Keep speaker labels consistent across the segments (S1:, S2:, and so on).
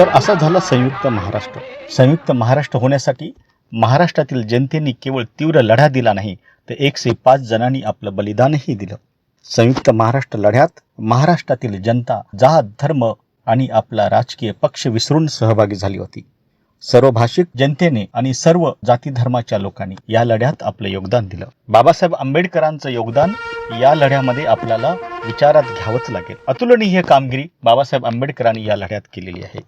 S1: तर असा झाला संयुक्त महाराष्ट्र. संयुक्त महाराष्ट्र होण्यासाठी महाराष्ट्रातील जनतेने केवळ तीव्र लढा दिला नाही तर एकशे पाच जणांनी आपलं बलिदानही दिलं. संयुक्त महाराष्ट्र लढ्यात महाराष्ट्रातील जनता जात धर्म आणि आपला राजकीय पक्ष विसरून सहभागी झाली होती. सर्व भाषिक जनतेने आणि सर्व जाती धर्माच्या लोकांनी या लढ्यात आपलं योगदान दिलं. बाबासाहेब आंबेडकरांचं योगदान या लढ्यामध्ये आपल्याला विचारात घ्यावंच लागेल. अतुलनीय कामगिरी बाबासाहेब आंबेडकरांनी या लढ्यात केलेली आहे.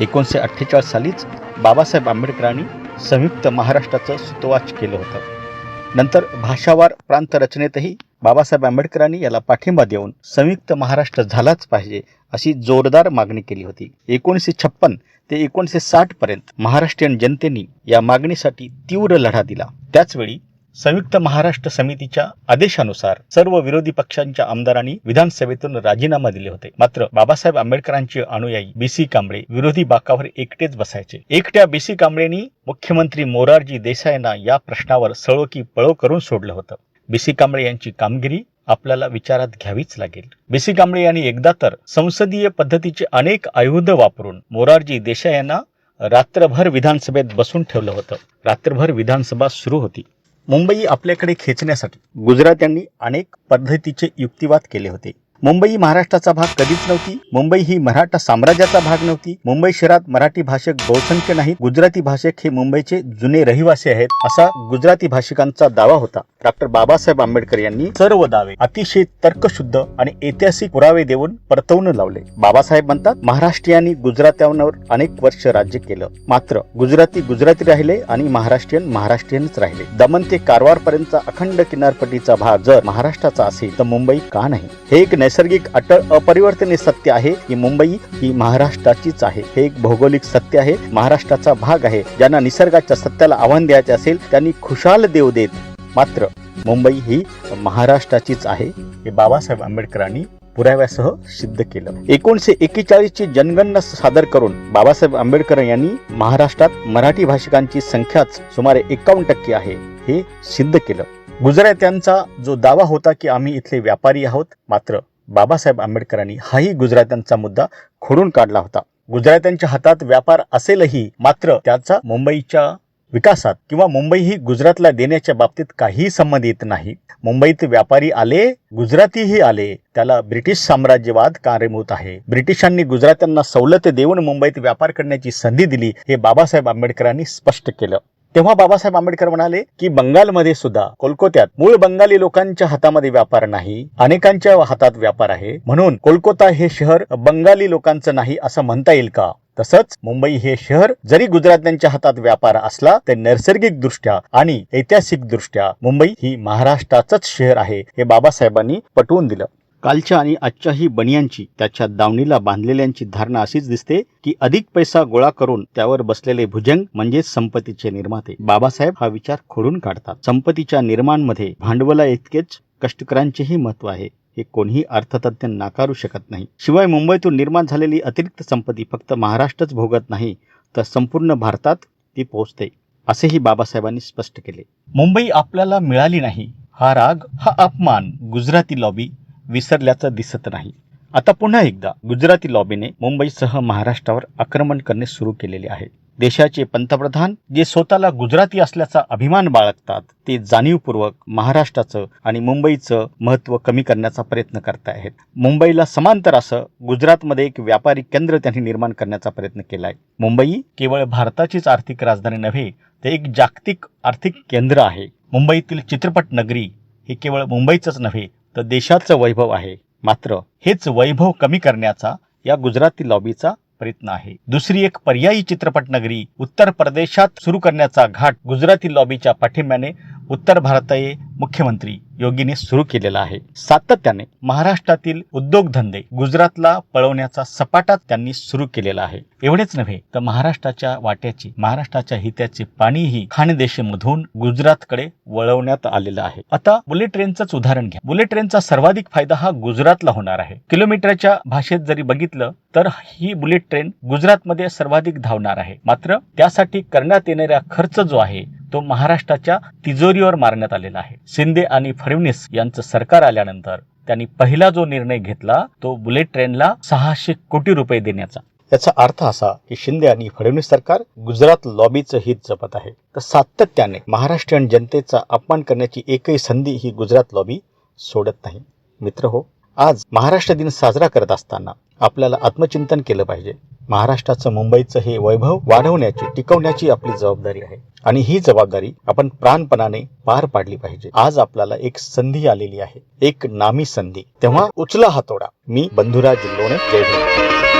S1: एकोणीसशे अठ्ठेचाळीस सालीच बाबासाहेब आंबेडकरांनी संयुक्त महाराष्ट्राचं सुतवाच केलं होतं. नंतर भाषावार प्रांत रचनेतही बाबासाहेब आंबेडकरांनी याला पाठिंबा देऊन संयुक्त महाराष्ट्र झालाच पाहिजे अशी जोरदार मागणी केली होती. एकोणीसशे छप्पन ते एकोणीसशे साठ पर्यंत महाराष्ट्रीयन जनतेने या मागणीसाठी तीव्र लढा दिला. त्याचवेळी संयुक्त महाराष्ट्र समितीच्या आदेशानुसार सर्व विरोधी पक्षांच्या आमदारांनी विधानसभेतून राजीनामा दिले होते. मात्र बाबासाहेब आंबेडकरांचे अनुयायी बीसी कांबळे विरोधी बाकावर एकटेच बसायचे. एकट्या बीसी कांबळेनी मुख्यमंत्री मोरारजी देसाईंना या प्रश्नावर सळो की पळो करून सोडलं होतं. बीसी कांबळे यांची कामगिरी आपल्याला विचारात घ्यावीच लागेल. बीसी कांबळे यांनी एकदा तर संसदीय पद्धतीचे अनेक आयुध वापरून मोरारजी देसाई यांना रात्रभर विधानसभेत बसून ठेवलं होतं. रात्रभर विधानसभा सुरू होती. मुंबई आपल्याकडे खेचण्यासाठी गुजरात्यांनी अनेक पद्धतीचे युक्तिवाद केले होते. मुंबई महाराष्ट्राचा भाग कधीच नव्हती. मुंबई ही मराठा साम्राज्याचा भाग नव्हती. मुंबई शहरात मराठी भाषक बहुसंख्य नाहीत. गुजराती भाषक हे मुंबईचे जुने रहिवासी आहेत असा गुजराती भाषिकांचा दावा होता. डॉक्टर बाबासाहेब आंबेडकर यांनी सर्व दावे अतिशय तर्कशुद्ध आणि ऐतिहासिक पुरावे देऊन परतवून लावले. बाबासाहेब म्हणतात महाराष्ट्रीयांनी गुजरात्यांवर अनेक वर्ष राज्य केलं. मात्र गुजराती गुजराती राहिले आणि महाराष्ट्रीयन महाराष्ट्रीयनच राहिले. दमन ते कारवार पर्यंतचा अखंड किनारपट्टीचा भाग जर महाराष्ट्राचा असेल तर मुंबई का नाही? हे एक नैसर्गिक अटळ अपरिवर्तनीय सत्य आहे की मुंबई ही महाराष्ट्राचीच आहे. हे एक भौगोलिक सत्य आहे. महाराष्ट्राचा भाग आहे. ज्यांना निसर्गाच्या सत्याला आव्हान द्यायचे असेल त्यांनी खुशाल देव देत. मात्र मुंबई ही महाराष्ट्राचीच आहे हे बाबासाहेब आंबेडकरांनी पुराव्यासह सिद्ध केलं. एकोणीशे एक्केचाळीस ची जनगणना सादर करून बाबासाहेब आंबेडकर यांनी महाराष्ट्रात मराठी भाषिकांची संख्याच सुमारे एकावन्न टक्के आहे हे सिद्ध केलं. गुजरात्यांचा जो दावा होता की आम्ही इथले व्यापारी आहोत मात्र बाबासाहेब आंबेडकरांनी हाही गुजरात्यांचा मुद्दा खोडून काढला होता. गुजरात्यांच्या हातात व्यापार असेलही मात्र त्याचा मुंबईच्या विकासात किंवा मुंबई ही गुजरातला देण्याच्या बाबतीत काहीही संबंध येत नाही. मुंबईत व्यापारी आले गुजरातीही आले त्याला ब्रिटिश साम्राज्यवाद कारणीभूत आहे. ब्रिटिशांनी गुजरात्यांना सवलत देऊन मुंबईत व्यापार करण्याची संधी दिली हे बाबासाहेब आंबेडकरांनी स्पष्ट केलं. तेव्हा बाबासाहेब आंबेडकर म्हणाले की बंगालमध्ये सुद्धा कोलकात्यात मूळ बंगाली लोकांच्या हातामध्ये व्यापार नाही अनेकांच्या हातात व्यापार आहे. म्हणून कोलकाता हे शहर बंगाली लोकांचं नाही असं म्हणता येईल का? तसंच मुंबई हे शहर जरी गुजरात्यांच्या हातात व्यापार असला तर नैसर्गिक दृष्ट्या आणि ऐतिहासिक दृष्ट्या मुंबई ही महाराष्ट्राचंच शहर आहे हे बाबासाहेबांनी पटवून दिलं. कालच्या आणि आजच्याही बनियांची त्याच्या दावणीला बांधलेल्यांची धारणा अशीच दिसते की अधिक पैसा गोळा करून त्यावर बसलेले भुजंग म्हणजेच संपत्तीचे निर्माते. बाबासाहेब हा विचार खोडून काढतात. संपत्तीच्या निर्माणमध्ये भांडवला इतकेच कष्टकऱ्यांचेही महत्त्व आहे. हे कोणीही अर्थतज्ञ नाकारू शकत नाही. शिवाय मुंबईतून निर्माण झालेली अतिरिक्त संपत्ती फक्त महाराष्ट्रच भोगत नाही तर संपूर्ण भारतात ती पोहोचते असेही बाबासाहेबांनी स्पष्ट केले. मुंबई आपल्याला मिळाली नाही. हा राग हा अपमान गुजराती लॉबी विसरल्याचं दिसत नाही. आता पुन्हा एकदा गुजराती लॉबीने मुंबईसह महाराष्ट्रावर आक्रमण करणे सुरू केलेले आहे. देशाचे पंतप्रधान जे स्वतःला गुजराती असल्याचा अभिमान बाळगतात ते जाणीवपूर्वक महाराष्ट्राचं आणि मुंबईचं महत्त्व कमी करण्याचा प्रयत्न करत आहेत. मुंबईला समांतर असं गुजरातमध्ये एक व्यापारी केंद्र त्यांनी निर्माण करण्याचा प्रयत्न केलाय मुंबई केवळ भारताचीच आर्थिक राजधानी नव्हे तर एक जागतिक आर्थिक केंद्र आहे. मुंबईतील चित्रपट नगरी हे केवळ मुंबईचंच नव्हे तर देशाचं वैभव आहे. मात्र हेच वैभव कमी करण्याचा या गुजराती लॉबीचा प्रयत्न आहे. दुसरी एक पर्यायी चित्रपट नगरी उत्तर प्रदेशात सुरू करण्याचा घाट गुजराती लॉबीच्या पाठिंब्याने उत्तर भारतीय मुख्यमंत्री योगीने सुरू केलेला आहे. सातत्याने महाराष्ट्रातील उद्योगधंदे गुजरातला पळवण्याचा सपाटा त्यांनी सुरू केलेला आहे. एवढेच नव्हे तर महाराष्ट्राच्या वाट्याची महाराष्ट्राच्या हित्याचे पाणीही खानदेशमधून गुजरातकडे वळवण्यात आलेलं आहे. आता बुलेट ट्रेनचंच उदाहरण घ्या. बुलेट ट्रेनचा सर्वाधिक फायदा हा गुजरातला होणार आहे. किलोमीटरच्या भाषेत जरी बघितलं तर ही बुलेट ट्रेन गुजरातमध्ये सर्वाधिक धावणार आहे. मात्र त्यासाठी करण्यात येणारा खर्च जो आहे तो महाराष्ट्राच्या तिजोरीवर मारण्यात आलेला आहे. शिंदे आणि फडणवीस यांचं सरकार आल्यानंतर त्यांनी पहिला जो निर्णय घेतला तो बुलेट ट्रेनला सहाशे कोटी रुपये देण्याचा. याचा अर्थ असा की शिंदे आणि फडणवीस सरकार गुजरात लॉबीचं हित जपत आहे. तर सातत्याने महाराष्ट्रीयन जनतेचा अपमान करण्याची एकही संधी ही गुजरात लॉबी सोडत नाही. मित्र हो आज महाराष्ट्र दिन साजरा करत असताना आपल्याला आत्मचिंतन केलं पाहिजे. महाराष्ट्राचं मुंबईचं हे वैभव वाढवण्याची टिकवण्याची आपली जबाबदारी आहे. आणि ही जबाबदारी आपण प्राणपणाने पार पाडली पाहिजे. आज आपल्याला एक संधी आलेली आहे. एक नामी संधी. तेव्हा उचला हातोडा मी बंधुराज जिल्लोणे जय भीम